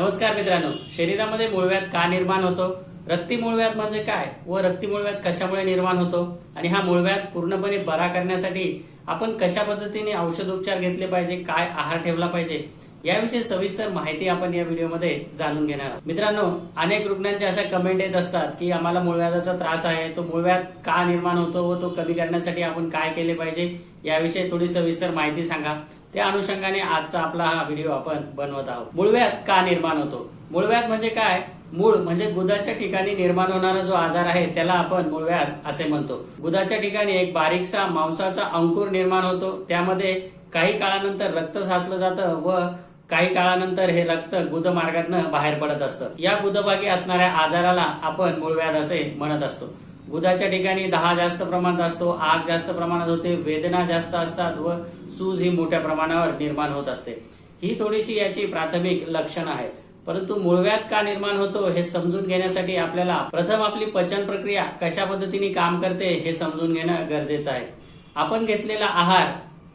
नमस्कार मित्रांनो शरीरामध्ये मूळव्याध का निर्माण होतो? रक्ती मूळव्याध म्हणजे काय? व रक्ती मूळव्याध कशामुळे निर्माण होतो? आणि हा मूळव्याध पूर्णपणे बरा करण्यासाठी आपण कशा पद्धतीने औषधोपचार घेतले पाहिजे? काय आहार ठेवला पाहिजे? याविषयी सविस्तर माहिती आपण या व्हिडिओमध्ये जाणून घेणार आहोत. मित्रांनो अनेक रुग्णांच्या अशा कमेंट येत असतात की आम्हाला मूळव्याधाचा त्रास आहे तो मूळव्याध का निर्माण होतो व तो कमी करण्यासाठी आपण काय केले पाहिजे? याविषयी थोडी सविस्तर माहिती सांगा. त्या अनुषंगाने आजचा आपला हा व्हिडिओ आपण बनवत आहोत. मूळव्याध का निर्माण होतो? मूळव्याध म्हणजे काय? मूळ म्हणजे गुदाच्या ठिकाणी निर्माण होणारा जो आजार आहे त्याला आपण मूळव्याध असे म्हणतो. गुदाच्या ठिकाणी एक बारीकसा मांसाचा अंकुर निर्माण होतो. त्यामध्ये काही काळानंतर रक्त साचलं जातं व काही काळानंतर हे रक्त गुदमार्गातनं बाहेर पडत असतं. या गुदभागी असणाऱ्या आजाराला आपण मूळव्याध असे म्हणत असतो. बुधाच्या ठिकाणी दहा जास्त प्रमाणात असतो आग जास्त प्रमाणात होते वेदना जास्त असतात व सूज ही मोठ्या प्रमाणावर निर्माण होत असते. ही थोडीशी याची प्राथमिक लक्षणं आहेत. परंतु मूळव्याध का निर्माण होतो हे समजून घेण्यासाठी आपल्याला प्रथम आपली पचन प्रक्रिया कशा पद्धतीने काम करते हे समजून घेणं गरजेचं आहे. आपण घेतलेला आहार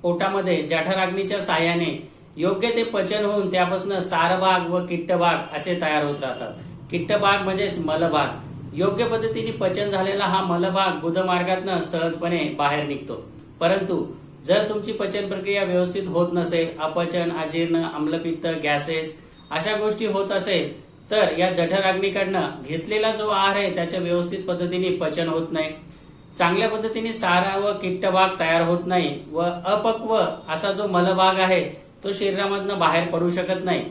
पोटामध्ये जठराग्नीच्या साह्याने योग्य ते पचन होऊन त्यापासून सारभाग व किट्टभाग असे तयार होत राहतात. किट्टभाग म्हणजेच मलभाग. योग्य पद्धतीने पचन झालेला हा मलभाग बुधमार्गातनं सहजपणे बाहेर निघतो. परंतु जर तुमची पचन प्रक्रिया व्यवस्थित होत नसेल अपचन अजीर्ण आम्लपित्त गॅसेस अशा गोष्टी होत असेल तर या जठराग्नीकडनं घेतलेला जो आहार आहे त्याच्या व्यवस्थित पद्धतीने पचन होत नाही. चांगल्या पद्धतीने सारा व किट्टभाग तयार होत नाही व अपक्व असा जो मलभाग आहे तो शरीरामधनं बाहेर पडू शकत नाही.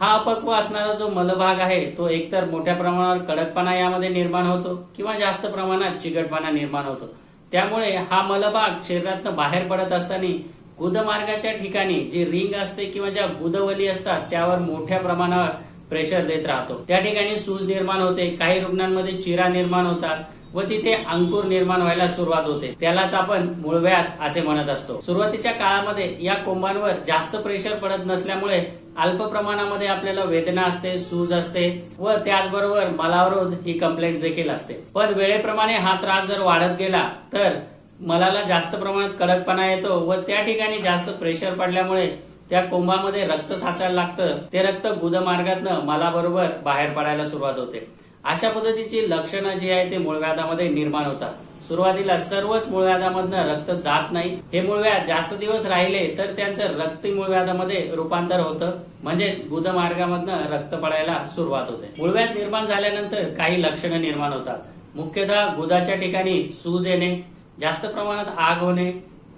हा अपक्व असणारा जो मलभाग आहे तो एकतर मोठ्या प्रमाणावर कडकपणा यामध्ये निर्माण होतो किंवा जास्त प्रमाणात चिकटपणा निर्माण होतो. त्यामुळे हा मलभाग शरीरातनं बाहेर पडत असताना गुदमार्गाच्या ठिकाणी जी रिंग असते किंवा ज्या गुदवली असतात त्यावर मोठ्या प्रमाणावर प्रेशर देत राहतो. त्या ठिकाणी सूज निर्माण होते काही रुग्णांमध्ये चिरा निर्माण होतात व तिथे अंकुर निर्माण व्हायला सुरुवात होते. त्यालाच आपण मूळव्याध असे म्हणत असतो. सुरुवातीच्या काळामध्ये या कोंबांवर जास्त प्रेशर पडत नसल्यामुळे अल्प प्रमाणामध्ये आपल्याला वेदना असते सूज असते व त्याचबरोबर मलावरोध ही कंप्लेंट देखील असते. पण वेळेप्रमाणे हा त्रास जर वाढत गेला तर मलाला जास्त प्रमाणात कडकपणा येतो व त्या ठिकाणी जास्त प्रेशर पडल्यामुळे त्या कोंबामध्ये रक्त साचायला लागतं. ते रक्त गुदमार्गातनं मलाबरोबर बाहेर पडायला सुरुवात होते. अशा पद्धतीची लक्षणं जी आहे ते मूळव्याधामध्ये निर्माण होतात. सुरुवातीला सर्वच मूळव्याधामधनं रक्त जात नाही. हे मूळव्याध जास्त दिवस राहिले तर त्यांचं रक्ती मूळव्याधामध्ये रूपांतर होतं. म्हणजेच गुदमार्गामधनं रक्त पडायला सुरुवात होते. मूळव्याध निर्माण झाल्यानंतर काही लक्षणं निर्माण होतात. मुख्यतः गुदाच्या ठिकाणी सूज येणे जास्त प्रमाणात आग होणे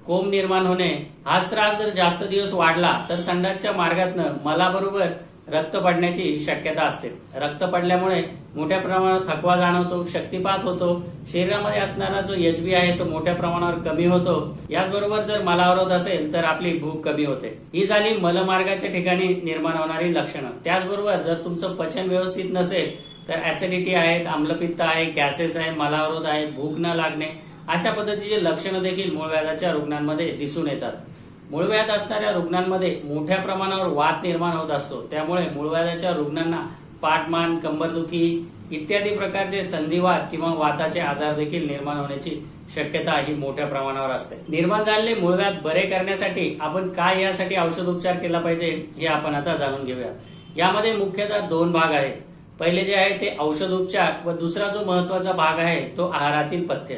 कोंब निर्माण होणे. हाच त्रास जर जास्त दिवस वाढला तर संडासच्या मार्गातनं मलाबरोबर रक्त पडण्याची शक्यता असते. रक्त पडल्यामुळे मोठ्या प्रमाणात थकवा जाणवतो शक्तिपात होतो. शरीरामध्ये असणारा जो एच बी आहे तो मोठ्या प्रमाणावर कमी होतो. याचबरोबर जर मलावरोध असेल तर आपली भूक कमी होते. ही झाली मलमार्गाच्या ठिकाणी निर्माण होणारी लक्षणं. त्याचबरोबर जर तुमचं पचन व्यवस्थित नसेल तर ऍसिडिटी आहेत आम्लपित्त आहे गॅसेस आहे मलावरोध आहे भूक न लागणे अशा पद्धतीचे लक्षणं देखील मूळव्याधाच्या रुग्णांमध्ये दिसून येतात. मूळव्याध असणाऱ्या रुग्णांमध्ये मोठ्या प्रमाणावर वाद निर्माण होत असतो. त्यामुळे मूळव्याधाच्या रुग्णांना पाठमान कंबरदुखी इत्यादी प्रकारचे संधिवात किंवा वाताचे आजार देखील निर्माण होण्याची शक्यता ही मोठ्या प्रमाणावर असते. निर्माण झालेले मूळव्याध बरे करण्यासाठी आपण काय यासाठी औषधोपचार केला पाहिजे हे आपण आता जाणून घेऊया. यामध्ये मुख्यतः दोन भाग आहेत. पहिले जे आहे ते औषधोपचार व दुसरा जो महत्त्वाचा भाग आहे तो आहारातील पथ्य.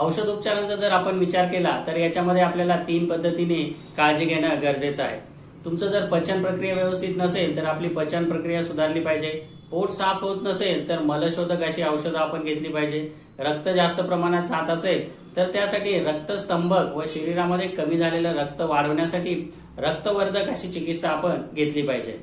औषधोपचारांचा जर आपण विचार केला तर याच्यामध्ये आपल्याला तीन पद्धतीने काळजी घेणं गरजेचं आहे. तुमचं जर पचन प्रक्रिया व्यवस्थित नसेल तर आपली पचन प्रक्रिया सुधारली पाहिजे. पोट साफ होत नसेल तर मलशोधक अशी औषधं आपण घेतली पाहिजे. रक्त जास्त प्रमाणात जात असेल तर त्यासाठी रक्तस्तंभक व शरीरामध्ये कमी झालेलं रक्त वाढवण्यासाठी रक्तवर्धक अशी चिकित्सा आपण घेतली पाहिजे.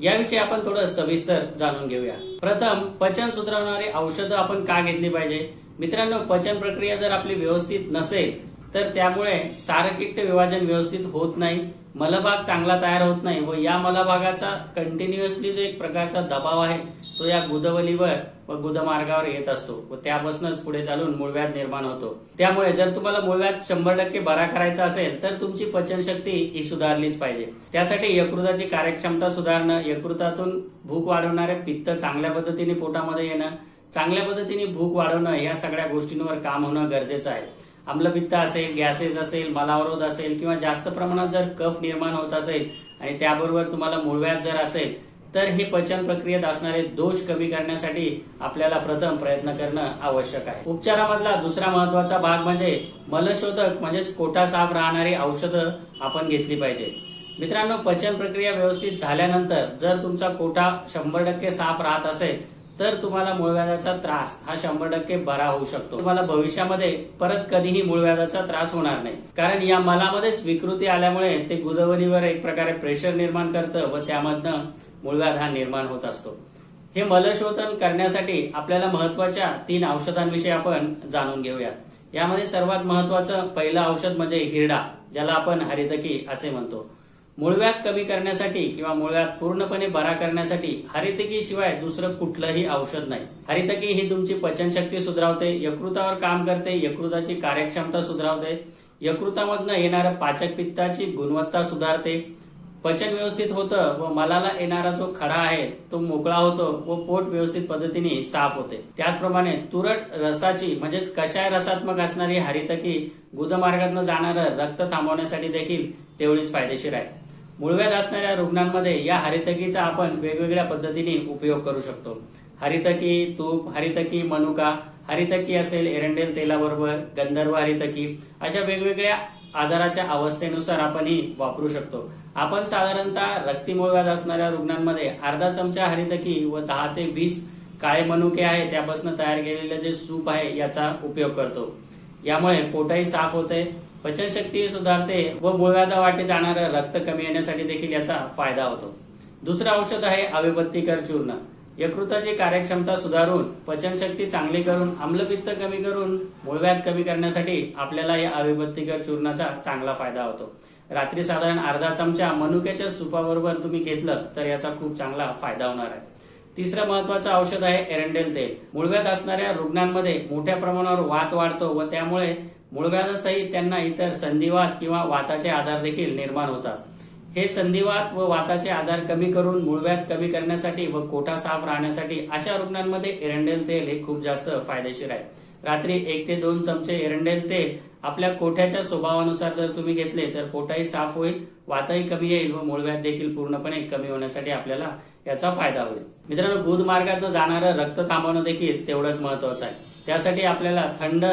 याविषयी आपण थोडं सविस्तर जाणून घेऊया. प्रथम पचन सुधारणारी औषधं आपण का घेतली पाहिजे? मित्रांनो पचन प्रक्रिया जर आपली व्यवस्थित नसेल तर त्यामुळे सारकिट्ट विभाजन व्यवस्थित होत नाही मलभाग चांगला तयार होत नाही व या मलभागाचा कंटिन्युअसली जो एक प्रकारचा दबाव आहे तो या गुदवलीवर व गुदमार्गावर येत असतो व त्यापासूनच पुढे चालून मूळव्याध निर्माण होतो. त्यामुळे जर तुम्हाला मूळव्याध शंभर टक्के बरा करायचा असेल तर तुमची पचनशक्ती ही सुधारलीच पाहिजे. त्यासाठी यकृताची कार्यक्षमता सुधारणं यकृतातून भूक वाढवणारे पित्त चांगल्या पद्धतीने पोटामध्ये येणं चांगल्या पद्धतीने भूक वाढवणं या सगळ्या गोष्टींवर काम होणं गरजेचं आहे. आम्लपित्त असेल गॅसेस असेल मलावरोध असेल किंवा जास्त प्रमाणात जर कफ निर्माण होत असेल आणि त्याबरोबर तुम्हाला मूळव्याध जर असेल तर हे पचन प्रक्रियेत असणारे दोष कमी करण्यासाठी आपल्याला प्रथम प्रयत्न करणं आवश्यक आहे. उपचारामधला दुसरा महत्त्वाचा भाग म्हणजे मलशोधक म्हणजेच कोटा साफ राहणारी औषधं आपण घेतली पाहिजे. मित्रांनो पचन प्रक्रिया व्यवस्थित झाल्यानंतर जर तुमचा कोटा शंभर टक्के साफ राहत असेल तर तुम्हाला मूळव्याधाचा त्रास हा शंभर टक्के बरा होऊ शकतो. तुम्हाला भविष्यामध्ये परत कधीही मूळव्याधाचा त्रास होणार नाही. कारण या मलामध्येच विकृती आल्यामुळे ते गुदवरीवर एक प्रकारे प्रेशर निर्माण करतं व त्यामधनं मूळव्याध हा निर्माण होत असतो. हे मलशोधन करण्यासाठी आपल्याला महत्त्वाच्या तीन औषधांविषयी आपण जाणून घेऊया. यामध्ये सर्वात महत्वाचं पहिलं औषध म्हणजे हिरडा ज्याला आपण हरितकी असे म्हणतो. मूळव्याध कमी करण्यासाठी किंवा मूळव्याध पूर्णपणे बरा करण्यासाठी हरितकी शिवाय दुसरं कुठलंही औषध नाही. हरितकी ही तुमची पचनशक्ती सुधारवते यकृतावर काम करते यकृताची कार्यक्षमता सुधारवते. यकृतामधनं येणाऱ्या पाचक पित्ताची गुणवत्ता सुधारते. पचन व्यवस्थित होतं व मलाला येणारा जो खडा आहे तो मोकळा होतो व पोट व्यवस्थित पद्धतीने साफ होते. त्याचप्रमाणे तुरट रसाची म्हणजेच कशाय रसात्मक असणारी हरितकी गुदमार्गातनं जाणारं रक्त थांबवण्यासाठी देखील तेवढीच फायदेशीर आहे. मूळव्याध असणाऱ्या रुग्णांमध्ये या हरितकीचा आपण वेगवेगळ्या पद्धतीने उपयोग करू शकतो. हरितकी तूप हरितकी मनुका हरितकी असेल एरंडेल तेलाबरोबर गंधर्व हरितकी अशा वेगवेगळ्या आजाराच्या अवस्थेनुसार आपण ही वापरू शकतो. आपण साधारणतः रक्तीमुळव्याध असणाऱ्या रुग्णांमध्ये अर्धा चमचा हरितकी व दहा ते वीस काळे मनुके आहे त्यापासून तयार केलेलं जे सूप आहे याचा उपयोग करतो. यामुळे पोटही साफ होते पचनशक्ती सुधारते व मुळव्याधा वाटे जाणारं रक्त कमी येण्यासाठी देखील याचा फायदा होतो. दुसरं औषध आहे अविपत्तीकर चूर्ण. यकृताची कार्यक्षमता सुधारून पचनशक्ती चांगली करून आम्लपित्त कमी करून मूळव्याध कमी करण्यासाठी आपल्याला या अविपत्तीकर चूर्णाचा चांगला फायदा होतो. रात्री साधारण अर्धा चमचा मनुक्याच्या सुपाबरोबर तुम्ही घेतलं तर याचा खूप चांगला फायदा होणार आहे. तिसरं महत्वाचं औषध आहे एरंडेल तेल. मुळव्यात असणाऱ्या रुग्णांमध्ये मोठ्या प्रमाणावर वात वाढतो व त्यामुळे मूळव्याधासहित त्यांना इतर संधिवात किंवा वाताचे आजार देखील निर्माण होतात. हे संधिवात व वाताचे आजार कमी करून मुळव्यात कमी करण्यासाठी व कोटा साफ राहण्यासाठी अशा रुग्णांमध्ये एरंडेल तेल हे खूप जास्त फायदेशीर आहे. रात्री एक ते दोन चमचे एरंडेल तेल आपल्या कोठ्याच्या स्वभावानुसार जर तुम्ही घेतले तर पोटाही साफ होईल वातही कमी येईल व मुळव्यात देखील पूर्णपणे कमी होण्यासाठी आपल्याला याचा फायदा होईल. मित्रांनो गुद मार्गातून जाणारं रक्त थांबवणं देखील तेवढंच महत्वाचं आहे. त्यासाठी आपल्याला थंड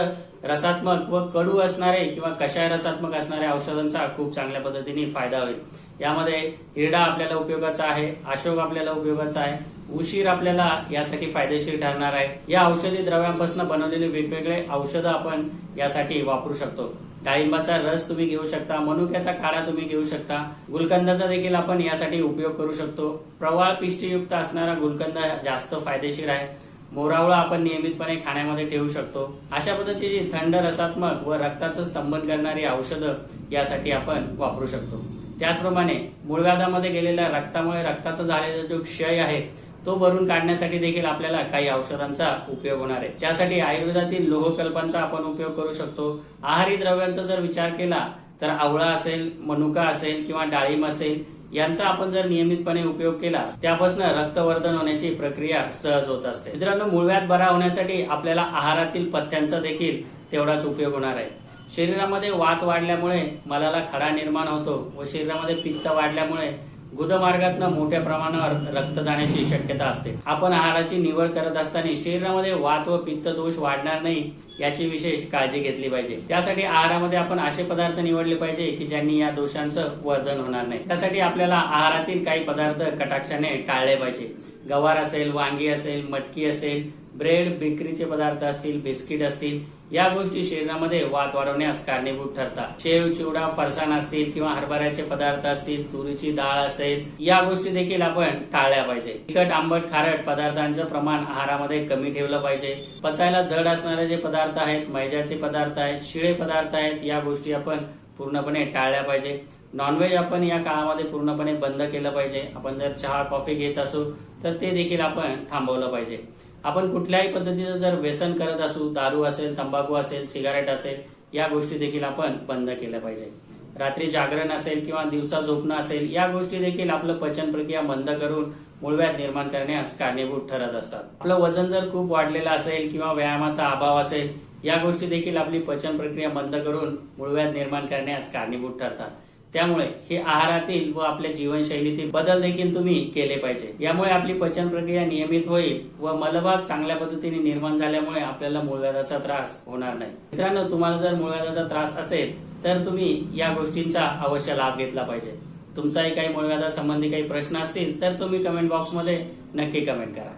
रसात्मक व कडू असणारे किंवा कषाय रसात्मक असणाऱ्या औषधांचा खूप चांगल्या पद्धतीने फायदा होईल. यामध्ये हिरडा आपल्याला उपयोगाचा आहे अशोक आपल्याला उपयोगाचा आहे उशीर आपल्याला यासाठी फायदेशीर ठरणार आहे. या औषधी द्रव्यांपासून बनवलेले वेगवेगळे औषधं आपण यासाठी वापरू शकतो. डाळिंबाचा रस तुम्ही घेऊ शकता मनुक्याचा काढा तुम्ही घेऊ शकता. गुलकंदाचा देखील आपण यासाठी उपयोग करू शकतो. प्रवाळ पिष्टयुक्त असणारा गुलकंद जास्त फायदेशीर आहे. मोरावळा आपण नियमितपणे खाण्यामध्ये ठेवू शकतो. अशा पद्धतीची थंड रसात्मक व रक्ताचं स्तंभन करणारी औषधं यासाठी आपण वापरू शकतो. त्याचप्रमाणे मूळव्याधामध्ये गेलेल्या रक्तामुळे रक्ताचा झालेला जो क्षय आहे तो भरून काढण्यासाठी देखील आपल्याला काही औषधांचा उपयोग होणार आहे. त्यासाठी आयुर्वेदातील लोहकल्पांचा आपण उपयोग करू शकतो. आहारी द्रव्यांचा जर विचार केला तर आवळा असेल मनुका असेल किंवा डाळिंब असेल यांचा आपण जर नियमितपणे उपयोग केला त्यापासून रक्तवर्धन होण्याची प्रक्रिया सहज होत असते. मित्रांनो मूळव्याध बरा होण्यासाठी आपल्याला आहारातील पथ्यांचा देखील तेवढाच उपयोग होणार आहे. शरीरामध्ये वात वाढल्यामुळे मलाला खडा निर्माण होतो व शरीरामध्ये पित्त वाढल्यामुळे गुदमार्गातनं मोठ्या प्रमाणावर रक्त जाण्याची शक्यता असते. आपण आहाराची निवड करत असताना शरीरामध्ये वात व पित्त दोष वाढणार नाही याची विशेष काळजी घेतली पाहिजे. त्यासाठी आहारामध्ये आपण असे पदार्थ निवडले पाहिजे की ज्यांनी या दोषांचं वर्धन होणार नाही. त्यासाठी आपल्याला आहारातील काही पदार्थ कटाक्षाने टाळले पाहिजे. गवार असेल वांगी असेल मटकी असेल ब्रेड बेकरीचे पदार्थ असतील बिस्किट असतील या गोष्टी शरीरामध्ये वात वाढवण्यास कारणीभूत ठरतात. शेव चिवडा फरसाण असतील किंवा हरभऱ्याचे पदार्थ असतील तुरीची डाळ असेल या गोष्टी देखील आपण टाळल्या पाहिजे. तिखट आंबट खारट पदार्थांचं प्रमाण आहारामध्ये कमी ठेवलं पाहिजे. पचायला जड असणारे जे पदार्थ आहेत मैद्याचे पदार्थ आहेत शिळे पदार्थ आहेत या गोष्टी आपण पूर्णपणे टाळल्या पाहिजे. नॉनव्हेज आपण या काळामध्ये पूर्णपणे बंद केलं पाहिजे. आपण जर चहा कॉफी घेत असू तर ते देखील आपण थांबवलं पाहिजे. आपण कुठल्याही पद्धतीचं जर व्यसन करत असू दारू असेल तंबाखू असेल सिगारेट असेल या गोष्टी देखील आपण बंद केल्या पाहिजे. रात्री जागरण असेल किंवा दिवसा झोपणं असेल या गोष्टी देखील आपलं पचन प्रक्रिया बंद करून मूळव्याध निर्माण करण्यास कारणीभूत ठरत असतात. आपलं वजन जर खूप वाढलेलं असेल किंवा व्यायामाचा अभाव असेल या गोष्टी देखील आपली पचन प्रक्रिया बंद करून मूळव्याध निर्माण करण्यास कारणीभूत ठरतात. त्यामुळे हे आहारातील व आपल्या जीवनशैलीतील बदल देखील तुम्ही केले पाहिजे. यामुळे आपली पचन प्रक्रिया नियमित होईल व मलभाग चांगल्या पद्धतीने निर्माण झाल्यामुळे आपल्याला मूळव्याधाचा त्रास होणार नाही. मित्रांनो तुम्हाला जर मूळव्याधाचा त्रास असेल तर तुम्ही या गोष्टींचा अवश्य लाभ घेतला पाहिजे. तुमचाही काही मूळव्याधा संबंधी काही प्रश्न असतील तर तुम्ही कमेंट बॉक्समध्ये नक्की कमेंट करा.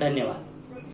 धन्यवाद.